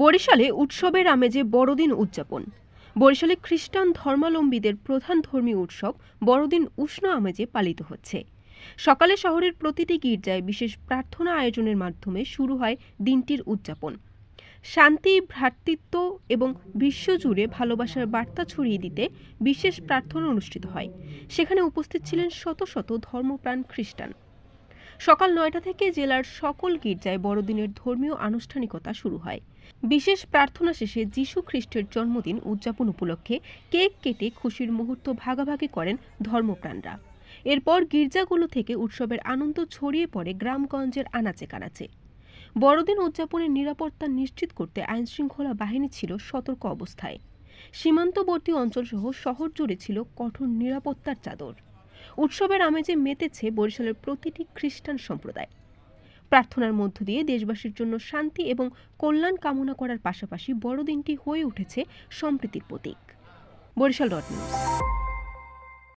বরিশালে উৎসবের আমেজে বড়দিন উদযাপন। বরিশালে খ্রিস্টান ধর্মাবলম্বীদের প্রধান ধর্মীয় উৎসব বড়দিন উষ্ণ আমেজে পালিত হচ্ছে। সকালে শহরের প্রতিটি গির্জায় বিশেষ প্রার্থনা আয়োজনের মাধ্যমে শুরু হয় দিনটির উদযাপন। শান্তি, ভ্রাতৃত্ব এবং বিশ্বজুড়ে ভালোবাসার বার্তা ছড়িয়ে দিতে বিশেষ প্রার্থনা অনুষ্ঠিত হয়। সেখানে উপস্থিত ছিলেন শত শত ধর্মপ্রাণ খ্রিস্টান। সকাল নয়টা থেকে জেলার সকল গির্জায় বড়দিনের ধর্মীয় আনুষ্ঠানিকতা শুরু হয়। বিশেষ প্রার্থনা শেষে যীশু খ্রিস্টের জন্মদিন উদযাপন উপলক্ষে কেক কেটে খুশির মুহূর্ত ভাগাভাগি করেন ধর্মপ্রাণরা। এরপর গির্জাগুলো থেকে উৎসবের আনন্দ ছড়িয়ে পড়ে গ্রামগঞ্জের আনাচে কানাচে বড়দিন উদযাপনের নিরাপত্তা নিশ্চিত করতে আইনশৃঙ্খলা বাহিনী ছিল সতর্ক অবস্থায়। সীমান্তবর্তী অঞ্চলসহ শহর জুড়ে ছিল কঠোর নিরাপত্তার চাদর। উৎসবের আমেজে মেতেছে বরিশালের প্রতিটি খ্রিস্টান সম্প্রদায়। প্রার্থনার মধ্য দিয়ে দেশবাসীর জন্য শান্তি এবং কল্যাণ কামনা করার পাশাপাশি বড়দিনটি হয়ে উঠেছে সম্প্রীতির প্রতীক। Barishal dot news.